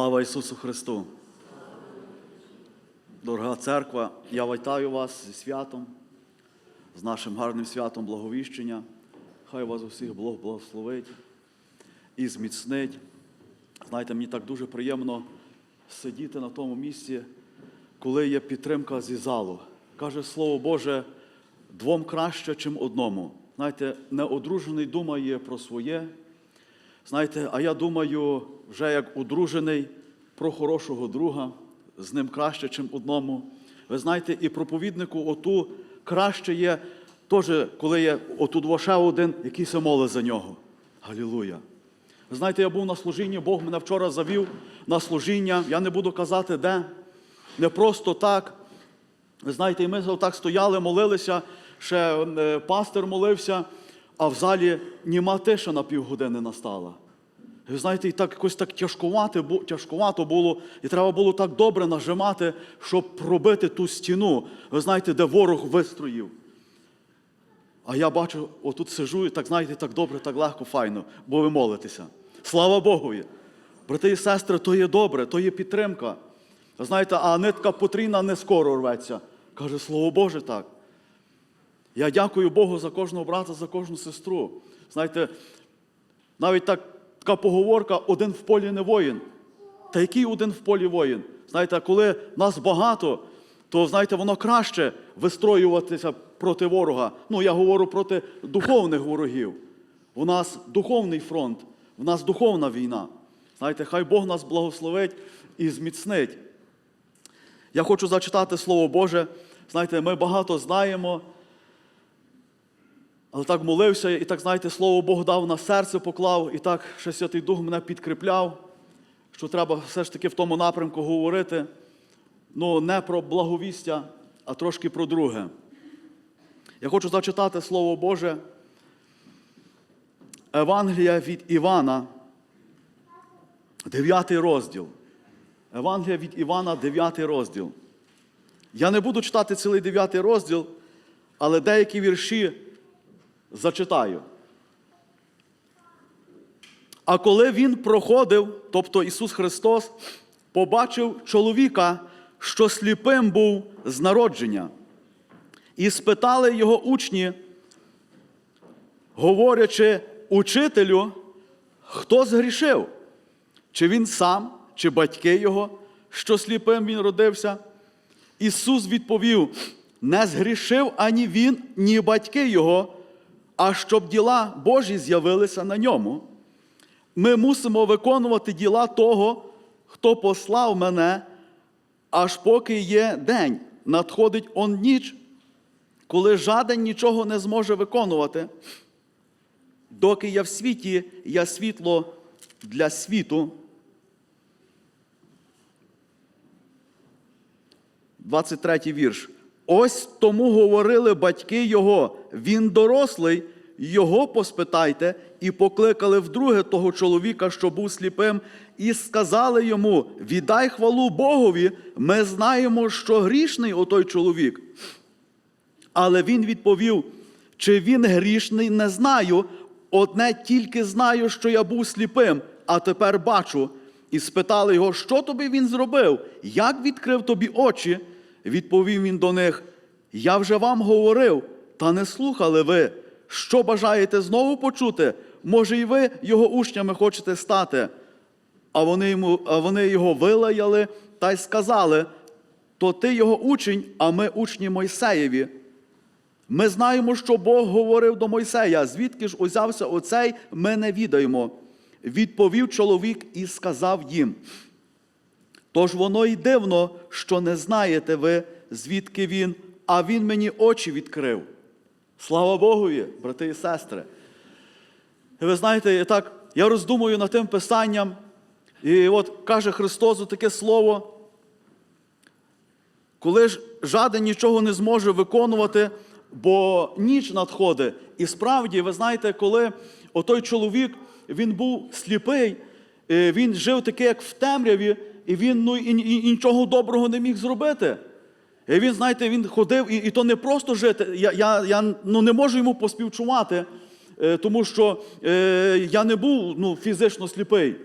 Слава Ісусу Христу! Дорога церква, я вітаю вас зі святом, з нашим гарним святом благовіщення. Хай вас усіх Бог благословить і зміцнить. Знаєте, мені так дуже приємно сидіти на тому місці, коли є підтримка зі залу. Каже Слово Боже, двом краще, чим одному. Знаєте, неодружений думає про своє. Знаєте, а я думаю, вже як одружений про хорошого друга, з ним краще, чим одному. Ви знаєте, і проповіднику оту краще є, теж, коли є отут воше один, який се молить за нього. Галілуя. Ви знаєте, я був на служінні, Бог мене вчора завів на служіння. Я не буду казати, де. Не просто так. Ви знаєте, і ми так стояли, молилися, ще е, пастир молився, а в залі німа тиша на півгодини настала. І знаєте, і так якось так тяжкувато було, і треба було так добре нажимати, щоб пробити ту стіну. Ви знаєте, де ворог вистроїв. А я бачу, отут сижу і так, знаєте, так добре, так легко, файно, бо ви молитеся. Слава Богові! Брати і сестри, то є добре, то є підтримка. Знаєте, а нитка потрійна не скоро рветься. Каже, Слово Боже, так. Я дякую Богу за кожного брата, за кожну сестру. Знаєте, навіть так, така поговорка один в полі не воїн. Та який один в полі воїн? Знаєте, коли нас багато, то знаєте, воно краще вистроюватися проти ворога. Ну, я говорю проти духовних ворогів. У нас духовний фронт, у нас духовна війна. Знаєте, хай Бог нас благословить і зміцнить. Я хочу зачитати Слово Боже. Знаєте, ми багато знаємо, але так молився, і так, знаєте, Слово Бог дав на серце поклав, і так ще Святий Дух мене підкріпляв, що треба все ж таки в тому напрямку говорити. Ну, не про благовістя, а трошки про друге. Я хочу зачитати Слово Боже. Евангелія від Івана, 9 розділ. Евангелія від Івана, 9 розділ. Я не буду читати цілий 9 розділ, але деякі вірші зачитаю. А коли він проходив, тобто Ісус Христос, побачив чоловіка, що сліпим був з народження, і спитали його учні, говорячи учителю, хто згрішив? Чи він сам, чи батьки його, що сліпим він родився? Ісус відповів: не згрішив ані він, ні батьки його, а щоб діла Божі з'явилися на ньому. Ми мусимо виконувати діла того, хто послав мене, аж поки є день, надходить он ніч, коли жаден нічого не зможе виконувати. Доки я в світі, я світло для світу. 23 вірш. Ось тому говорили батьки його, він дорослий, його поспитайте, і покликали вдруге того чоловіка, що був сліпим, і сказали йому: Віддай хвалу Богові, ми знаємо, що грішний отой чоловік. Але він відповів: чи він грішний, не знаю. Одне тільки знаю, що я був сліпим, а тепер бачу. І спитали його, що тобі він зробив, як відкрив тобі очі. Відповів він до них: Я вже вам говорив, та не слухали ви. Що бажаєте знову почути? Може, і ви його учнями хочете стати? А вони, йому, а вони його вилаяли та й сказали: то ти його учень, а ми учні Мойсеєві. Ми знаємо, що Бог говорив до Мойсея, звідки ж узявся оцей, ми не відаємо. Відповів чоловік і сказав їм. Тож воно й дивно, що не знаєте ви, звідки він, а він мені очі відкрив. Слава Богові, брати і сестри. І ви знаєте, я так, я роздумую над тим писанням, і от каже Христос таке слово, коли ж жаден нічого не зможе виконувати, бо ніч надходить. І справді, ви знаєте, коли отой чоловік він був сліпий, е, він жив таке, як в темряві, і він ну, і, і, і нічого доброго не міг зробити. І він, знаєте, він ходив, і, і то не просто жити. Я, я, я ну, не можу йому поспівчувати, е, тому що е, я не був ну, фізично сліпий.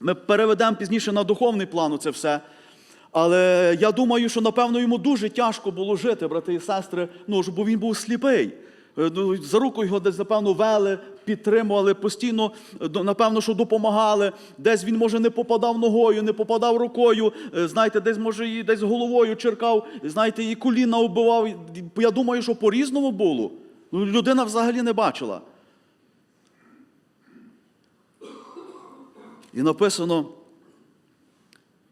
Ми переведемо пізніше на духовний план це все. Але я думаю, що напевно йому дуже тяжко було жити, брати і сестри, ну, бо він був сліпий. Е, ну, За руку його десь, напевно, вели, підтримували, постійно, е, напевно, що допомагали. Десь він, може, не попадав ногою, не попадав рукою, е, знаєте, десь, може, і десь головою черкав, знаєте, і коліна вбивав. Я думаю, що по-різному було. Ну, людина взагалі не бачила. І написано,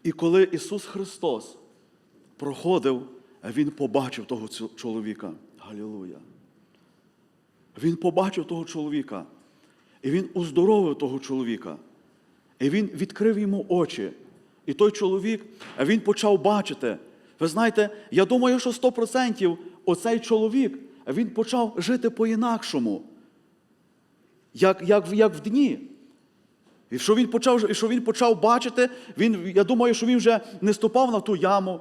і коли Ісус Христос проходив, Він побачив того чоловіка. Галілуя. Він побачив того чоловіка. І він уздоровив того чоловіка. І він відкрив йому очі. І той чоловік, він почав бачити. Ви знаєте, я думаю, що 100% оцей чоловік, він почав жити по-інакшому, як, як, як в дні. І що він почав, що він почав бачити, він, я думаю, що він вже не ступав на ту яму,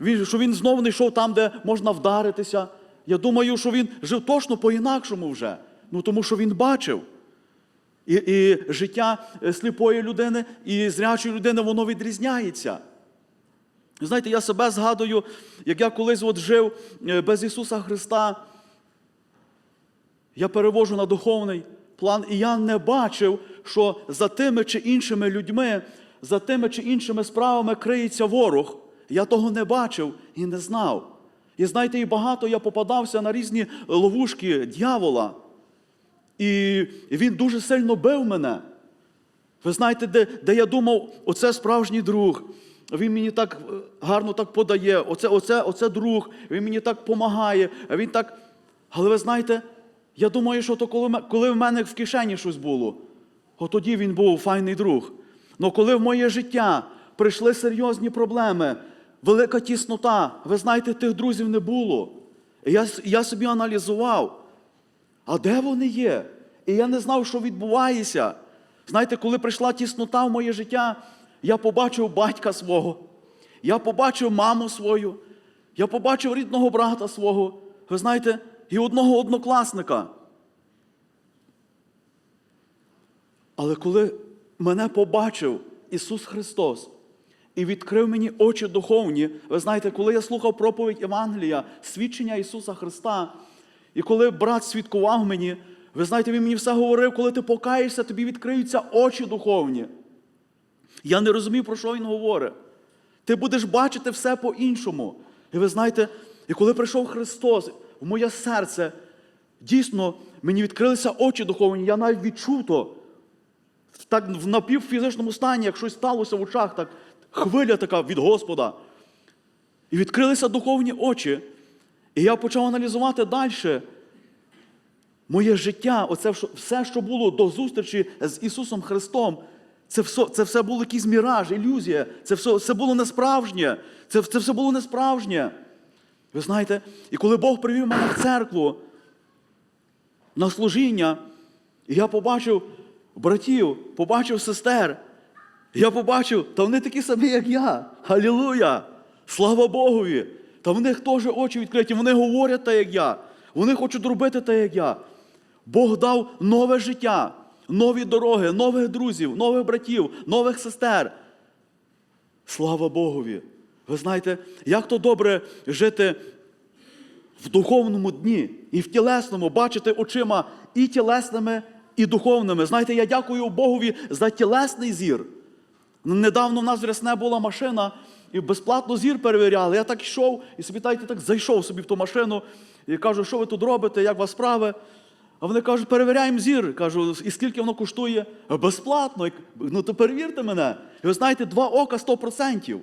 він, що він знову не йшов там, де можна вдаритися. Я думаю, що він жив точно по-інакшому вже. Ну тому що він бачив. І, і життя е, сліпої людини і зрячої людини, воно відрізняється. Знаєте, я себе згадую, як я колись от жив е, без Ісуса Христа. Я перевожу на духовний план, і я не бачив, що за тими чи іншими людьми, за тими чи іншими справами криється ворог. Я того не бачив і не знав. І знаєте, і багато я попадався на різні ловушки дьявола. І він дуже сильно бив мене. Ви знаєте, де, де я думав, оце справжній друг. Він мені так е, гарно так подає, оце, оце, оце друг, він мені так допомагає, він так. Але ви знаєте, я думаю, що то коли, коли в мене в кишені щось було, от тоді він був файний друг. Але коли в моє життя прийшли серйозні проблеми, велика тіснота, ви знаєте, тих друзів не було. Я, я собі аналізував. А де вони є? І я не знав, що відбувається. Знаєте, коли прийшла тіснота в моє життя, я побачив батька свого, я побачив маму свою, я побачив рідного брата свого, ви знаєте, і одного однокласника. Але коли мене побачив Ісус Христос і відкрив мені очі духовні, ви знаєте, коли я слухав проповідь Євангелія, свідчення Ісуса Христа, і коли брат свідкував мені, ви знаєте, він мені все говорив, коли ти покаєшся, тобі відкриються очі духовні. Я не розумів, про що він говорить. Ти будеш бачити все по-іншому. І ви знаєте, і коли прийшов Христос в моє серце, дійсно мені відкрилися очі духовні, я навіть відчув то. Так в напівфізичному стані, як щось сталося в очах, так хвиля така від Господа. І відкрилися духовні очі. І я почав аналізувати далі. Моє життя, оце все, що було до зустрічі з Ісусом Христом, це все, це все було якийсь міраж, ілюзія. Це все, це було не справжнє. Це, це все було не справжнє. Ви знаєте, і коли Бог привів мене в церкву на служіння, і я побачив братів, побачив сестер, я побачив, та вони такі самі, як я. Халілуя! Слава Богові! Та в них теж очі відкриті, вони говорять так, як я. Вони хочуть робити так, як я. Бог дав нове життя, нові дороги, нових друзів, нових братів, нових сестер. Слава Богові! Ви знаєте, як то добре жити в духовному дні і в тілесному, бачити очима і тілесними, і духовними. Знаєте, я дякую Богові за тілесний зір. Недавно в нас в Рясне була машина, і безплатно зір перевіряли. Я так йшов і собі знаєте, так зайшов собі в ту машину і кажу, що ви тут робите, як вас справи? А вони кажуть, перевіряємо зір. Кажу, і скільки воно коштує? Безплатно. Ну то перевірте мене. І ви знаєте, два ока 100%.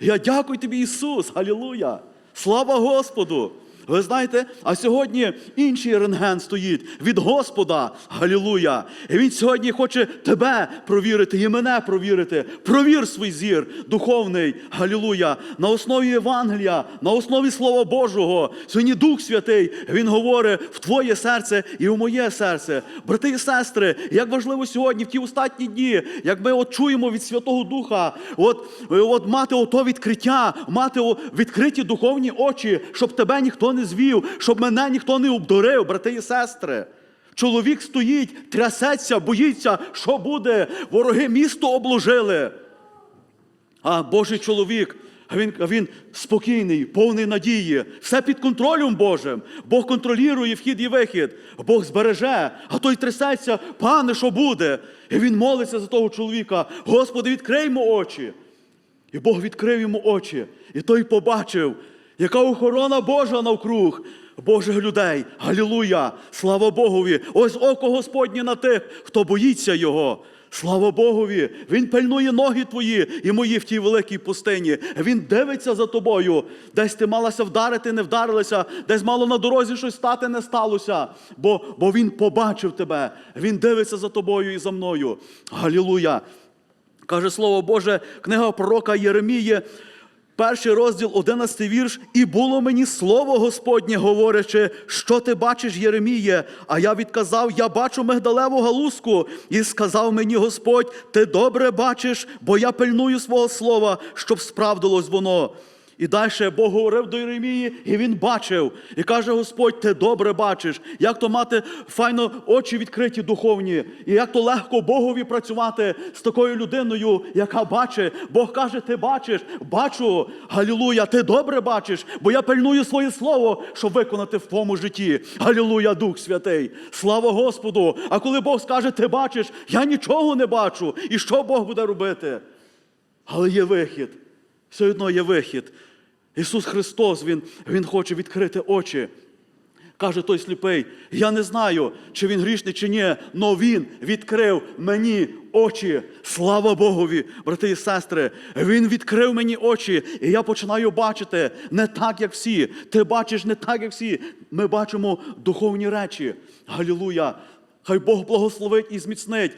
Я дякую тобі, Ісус, Алілуя! Слава Господу! Ви знаєте, а сьогодні інший рентген стоїть від Господа. Галілуя! І Він сьогодні хоче тебе провірити і мене провірити. Провір свій зір духовний. Галілуя! На основі Євангелія, на основі Слова Божого. Сьогодні Дух Святий, Він говорить в твоє серце і в моє серце. Брати і сестри, як важливо сьогодні, в ті останні дні, як ми от чуємо від Святого Духа, от, от мати ото відкриття, мати відкриті духовні очі, щоб тебе ніхто не звів, щоб мене ніхто не обдурив, брати і сестри. Чоловік стоїть, трясеться, боїться, що буде. Вороги місто обложили. А Божий чоловік, він, він спокійний, повний надії, все під контролем Божим. Бог контролює вхід і вихід, Бог збереже, а той трясеться, пане, що буде? І він молиться за того чоловіка. Господи, відкрий йому очі. І Бог відкрив йому очі, і той побачив, яка охорона Божа навкруг. Божих людей. Галілуя! Слава Богові! Ось око Господнє на тих, хто боїться Його. Слава Богові! Він пильнує ноги твої і мої в тій великій пустині. Він дивиться за тобою. Десь ти малася вдарити, не вдарилася, десь мало на дорозі щось стати не сталося. Бо, бо він побачив тебе. Він дивиться за тобою і за мною. Галілуя! Каже Слово Боже, книга пророка Єремії, перший розділ, 11 вірш. І було мені слово Господнє, говорячи, що ти бачиш, Єреміє? А я відказав: Я бачу мигдалеву галузку. І сказав мені Господь: Ти добре бачиш, бо я пильную свого слова, щоб справдилось воно. І далі Бог говорив до Єремії, і він бачив. І каже Господь, ти добре бачиш, як то мати файно очі відкриті духовні, і як то легко Богові працювати з такою людиною, яка бачить. Бог каже, ти бачиш, бачу, Галілуя, ти добре бачиш, бо я пильную своє слово, щоб виконати в твоєму житті. Галілуя, Дух Святий. Слава Господу! А коли Бог скаже, ти бачиш, я нічого не бачу. І що Бог буде робити? Але є вихід. Все одно є вихід. Ісус Христос, Він, Він хоче відкрити очі. Каже той сліпий, я не знаю, чи він грішний, чи ні, але він відкрив мені очі. Слава Богові, брати і сестри. Він відкрив мені очі, і я починаю бачити не так, як всі. Ти бачиш не так, як всі. Ми бачимо духовні речі. Галілуя! Хай Бог благословить і зміцнить.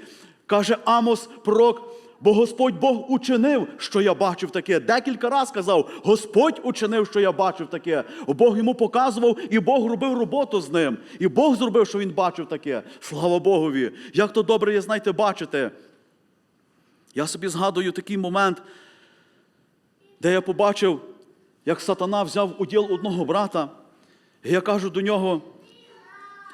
Каже Амос пророк. Бо Господь Бог учинив, що я бачив таке. Декілька разів казав, Господь учинив, що я бачив таке. Бог йому показував, і Бог робив роботу з ним. І Бог зробив, що він бачив таке. Слава Богові! Як то добре є, знаєте, бачити. Я собі згадую такий момент, де я побачив, як сатана взяв уділ одного брата. І я кажу до нього: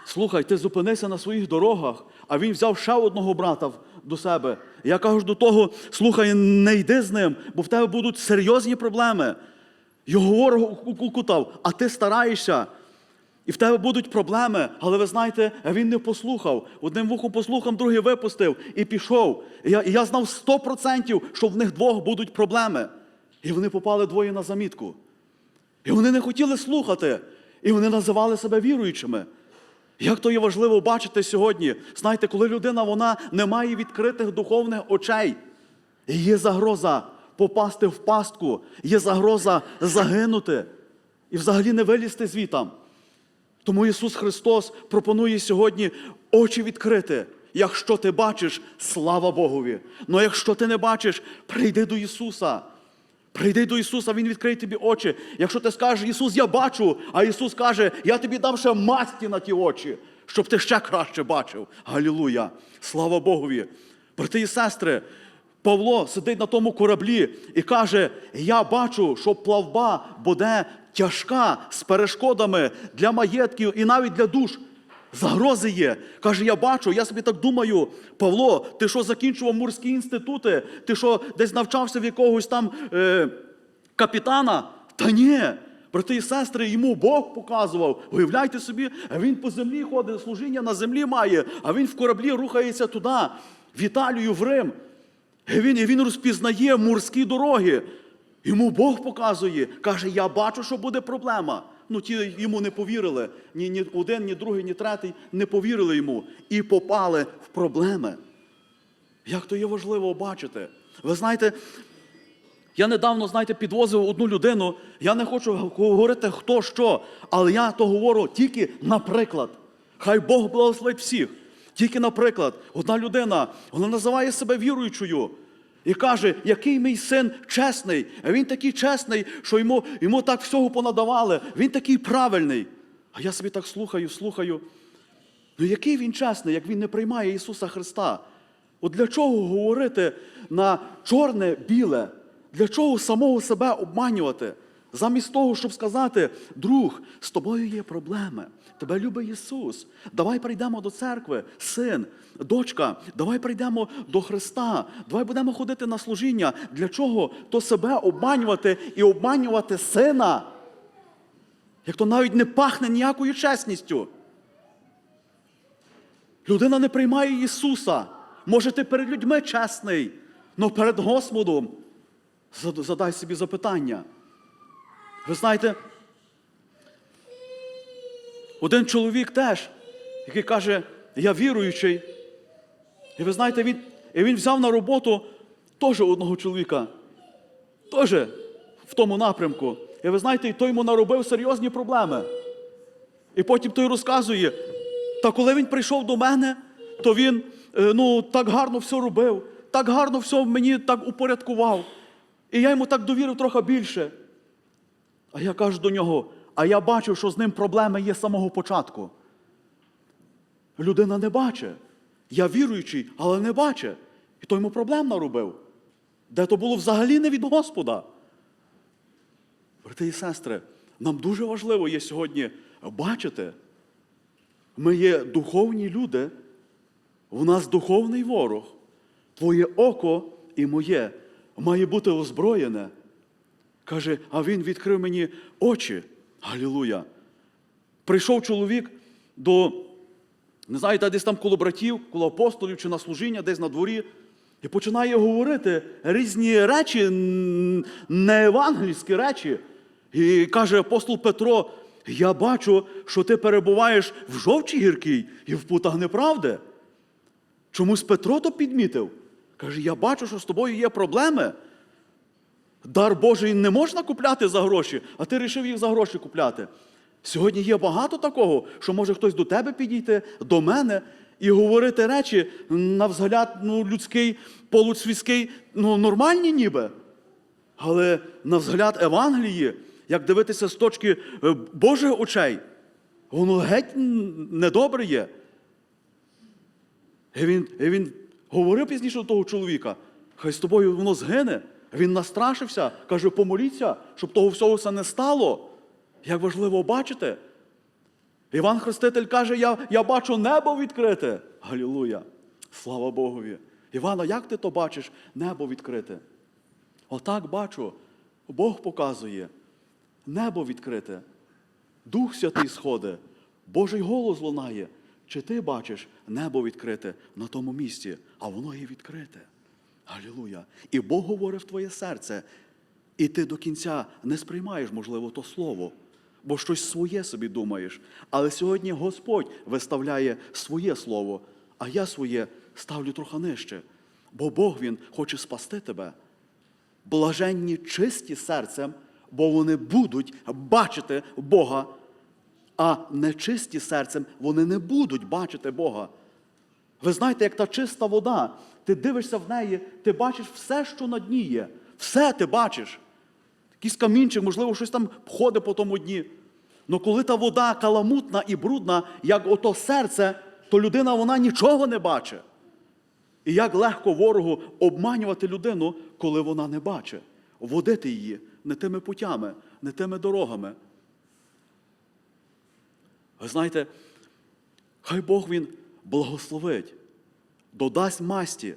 слухай, ти зупинися на своїх дорогах, а він взяв ще одного брата до себе. Я кажу до того, слухай, не йди з ним, бо в тебе будуть серйозні проблеми. Його ворог укутав, а ти стараєшся. І в тебе будуть проблеми, але ви знаєте, він не послухав. Одним вухом послухав, другий випустив і пішов. І я, і я знав 100%, що в них двох будуть проблеми. І вони попали двоє на замітку. І вони не хотіли слухати. І вони називали себе віруючими. Як то є важливо бачити сьогодні, знаєте, коли людина вона не має відкритих духовних очей, є загроза попасти в пастку, є загроза загинути і взагалі не вилізти звітам. Тому Ісус Христос пропонує сьогодні очі відкрити. Якщо ти бачиш, слава Богові. Ну якщо ти не бачиш, прийди до Ісуса. Прийди до Ісуса, Він відкриє тобі очі. Якщо ти скажеш, Ісус, я бачу, а Ісус каже, я тобі дам ще масті на ті очі, щоб ти ще краще бачив. Галілуя! Слава Богові! Брати і сестри, Павло сидить на тому кораблі і каже: Я бачу, що плавба буде тяжка з перешкодами для маєтків і навіть для душ. Загрози є. Каже, я бачу, я собі так думаю, Павло, ти що закінчував морські інститути? Ти що десь навчався в якогось там е, капітана? Та ні. Брати і сестри, йому Бог показував. Уявляйте собі, він по землі ходить, служіння на землі має, а він в кораблі рухається туди, в Італію, в Рим. І він, і він розпізнає морські дороги. Йому Бог показує, каже, я бачу, що буде проблема. Ну, ті йому не повірили. Ні, ні один, ні другий, ні третій не повірили йому і попали в проблеми. Як то є важливо бачити. Ви знаєте, я недавно, знаєте, підвозив одну людину. Я не хочу говорити хто що, але я то говорю тільки наприклад. Хай Бог благословить всіх. Тільки наприклад, одна людина, вона називає себе віруючою. І каже, який мій син чесний. А він такий чесний, що йому, йому так всього понадавали. Він такий правильний. А я собі так слухаю, слухаю. Ну який він чесний, як він не приймає Ісуса Христа? От для чого говорити на чорне біле? Для чого самого себе обманювати? Замість того, щоб сказати, друг, з тобою є проблеми. Тебе любить Ісус. Давай прийдемо до церкви, син, дочка, давай прийдемо до Христа. Давай будемо ходити на служіння. Для чого? То себе обманювати і обманювати сина. Як то навіть не пахне ніякою чесністю. Людина не приймає Ісуса. Може, ти перед людьми чесний, але перед Господом задай собі запитання. Ви знаєте, один чоловік теж, який каже, я віруючий. І ви знаєте, він, і він взяв на роботу теж одного чоловіка, теж в тому напрямку. І ви знаєте, і той йому наробив серйозні проблеми. І потім той розказує, та коли він прийшов до мене, то він е, ну, так гарно все робив, так гарно все мені так упорядкував. І я йому так довірив трохи більше. А я кажу до нього, а я бачив, що з ним проблеми є з самого початку. Людина не бачить. Я віруючий, але не бачить. І то йому проблем наробив. Де то було взагалі не від Господа. Брати і сестри, нам дуже важливо є сьогодні бачити. Ми є духовні люди, у нас духовний ворог. Твоє око і моє має бути озброєне. Каже, а він відкрив мені очі. Галілуя. Прийшов чоловік до, не знаю, та десь там коло братів, коло апостолів чи на служіння, десь на дворі, і починає говорити різні речі, не евангельські речі. І каже апостол Петро: я бачу, що ти перебуваєш в жовчій гіркій і в путах неправди. Чомусь Петро то підмітив. Каже, я бачу, що з тобою є проблеми. Дар Божий не можна купляти за гроші, а ти вирішив їх за гроші купляти. Сьогодні є багато такого, що може хтось до тебе підійти, до мене і говорити речі на взгляд ну, людський, полуцвітський, ну, нормальні ніби. Але на взгляд Евангелії, як дивитися з точки е, Божих очей, воно геть недобре є. І він, і він говорив пізніше до того чоловіка, хай з тобою воно згине. Він настрашився, каже, помоліться, щоб того всього все не стало. Як важливо бачити. Іван Хреститель каже, я, я бачу небо відкрите. Галілуя! Слава Богові! Івана, як ти то бачиш? Небо відкрите. Отак бачу. Бог показує. Небо відкрите. Дух Святий сходить, Божий голос лунає. Чи ти бачиш небо відкрите на тому місці, а воно є відкрите. Алілуя. І Бог говорить в твоє серце, і ти до кінця не сприймаєш, можливо, то слово, бо щось своє собі думаєш. Але сьогодні Господь виставляє своє слово, а я своє ставлю трохи нижче. Бо Бог Він хоче спасти тебе. Блаженні чисті серцем, бо вони будуть бачити Бога, а нечисті серцем вони не будуть бачити Бога. Ви знаєте, як та чиста вода, ти дивишся в неї, ти бачиш все, що на дні є. Все ти бачиш. Якийсь камінчик, можливо, щось там ходить по тому дні. Але коли та вода каламутна і брудна, як ото серце, то людина вона нічого не бачить. І як легко ворогу обманювати людину, коли вона не бачить, водити її не тими путями, не тими дорогами. Ви знаєте, хай Бог Він благословить, додасть масті.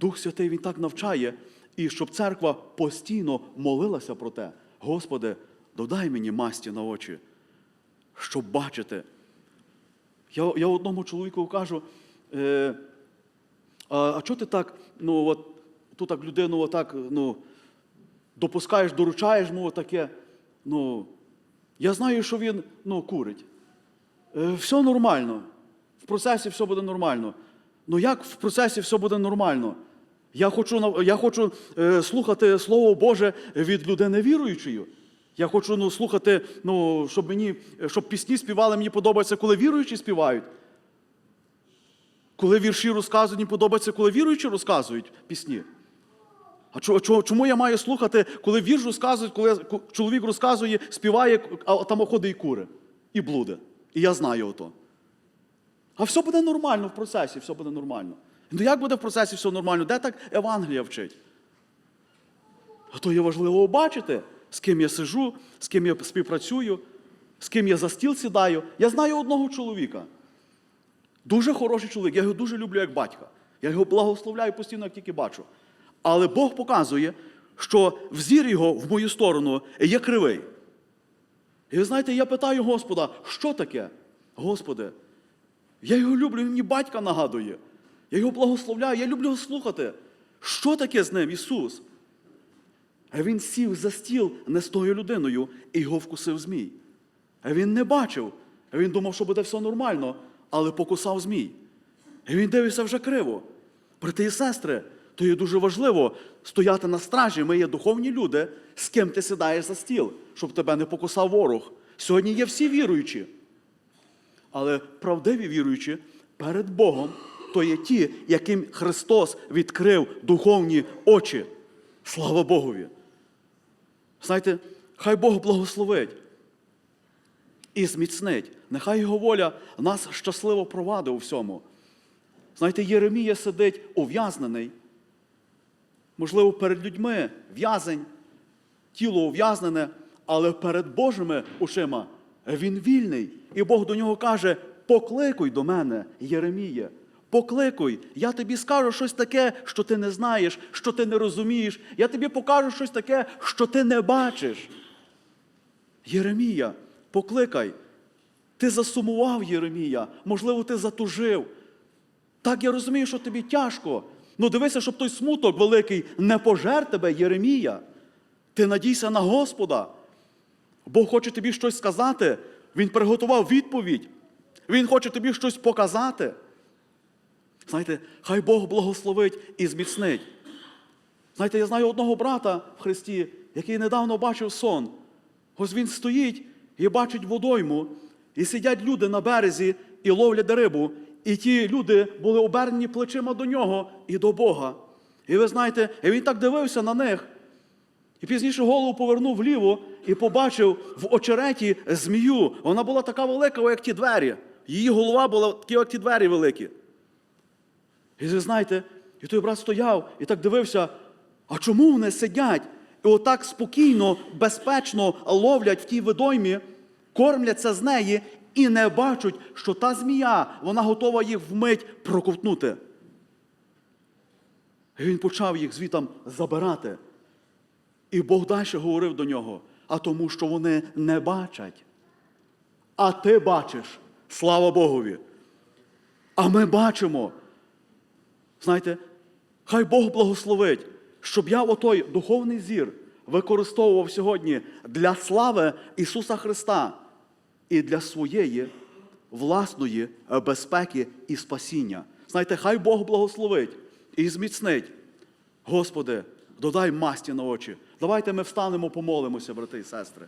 Дух Святий Він так навчає, і щоб церква постійно молилася про те, Господи, додай мені масті на очі, щоб бачити. Я, я одному чоловіку кажу, е, а, а чого ти так, ну, от, тут так людину отак, ну, допускаєш, доручаєш йому таке. Ну, я знаю, що він ну, курить. Е, Все нормально. В процесі все буде нормально. Ну як в процесі все буде нормально? Я хочу, я хочу е, слухати Слово Боже від людини віруючої. Я хочу ну, слухати, ну, щоб мені, щоб пісні співали, мені подобається, коли віруючі співають. Коли вірші розказують, мені подобається, коли віруючі розказують пісні. А чо- чо- чому я маю слухати, коли вірш розказують, коли чоловік розказує, співає, а там ходить і кури, і блуде. І я знаю ото. А все буде нормально в процесі, все буде нормально. Ну як буде в процесі все нормально? Де так Евангелія вчить? А то є важливо бачити, з ким я сижу, з ким я співпрацюю, з ким я за стіл сідаю. Я знаю одного чоловіка. Дуже хороший чоловік. Я його дуже люблю як батька. Я його благословляю постійно, як тільки бачу. Але Бог показує, що взір його в мою сторону є кривий. І ви знаєте, я питаю Господа, що таке? Господи, я його люблю, він мені батька нагадує. Я його благословляю, я люблю його слухати. Що таке з ним, Ісус? А він сів за стіл не з тою людиною і його вкусив змій. А він не бачив. А він думав, що буде все нормально, але покусав змій. І він дивився вже криво. Брати і сестри, то є дуже важливо стояти на стражі. Ми є духовні люди, з ким ти сідаєш за стіл, щоб тебе не покусав ворог. Сьогодні є всі віруючі. Але правдиві віруючі перед Богом то є ті, яким Христос відкрив духовні очі. Слава Богові! Знаєте, хай Бог благословить і зміцнить. Нехай Його воля нас щасливо провадить у всьому. Знаєте, Єремія сидить ув'язнений, можливо, перед людьми в'язень, тіло ув'язнене, але перед Божими очима він вільний. І Бог до нього каже: покликуй до мене, Єремія. Покликуй, я тобі скажу щось таке, що ти не знаєш, що ти не розумієш. Я тобі покажу щось таке, що ти не бачиш. Єремія, покликай. Ти засумував, Єремія, можливо, ти затужив. Так я розумію, що тобі тяжко. Ну дивися, щоб той смуток великий не пожер тебе, Єремія. Ти надійся на Господа. Бог хоче тобі щось сказати. Він приготував відповідь. Він хоче тобі щось показати. Знаєте, хай Бог благословить і зміцнить. Знаєте, я знаю одного брата в Христі, який недавно бачив сон. Ось він стоїть і бачить водойму, і сидять люди на березі і ловлять рибу. І ті люди були обернені плечима до нього і до Бога. І ви знаєте, і він так дивився на них. І пізніше голову повернув вліво і побачив в очереті змію. Вона була така велика, як ті двері. Її голова була такі, як ті двері великі. І ви знаєте, і той брат стояв і так дивився, а чому вони сидять і отак спокійно, безпечно ловлять в тій видоймі, кормляться з неї і не бачать, що та змія, вона готова їх вмить проковтнути. І він почав їх звітам забирати. І Бог далі говорив до нього, а тому, що вони не бачать. А ти бачиш, слава Богові. А ми бачимо. Знаєте, хай Бог благословить, щоб я отой духовний зір використовував сьогодні для слави Ісуса Христа і для своєї власної безпеки і спасіння. Знаєте, хай Бог благословить і зміцнить. Господи, додай масті на очі. Давайте ми встанемо, помолимося, брати і сестри.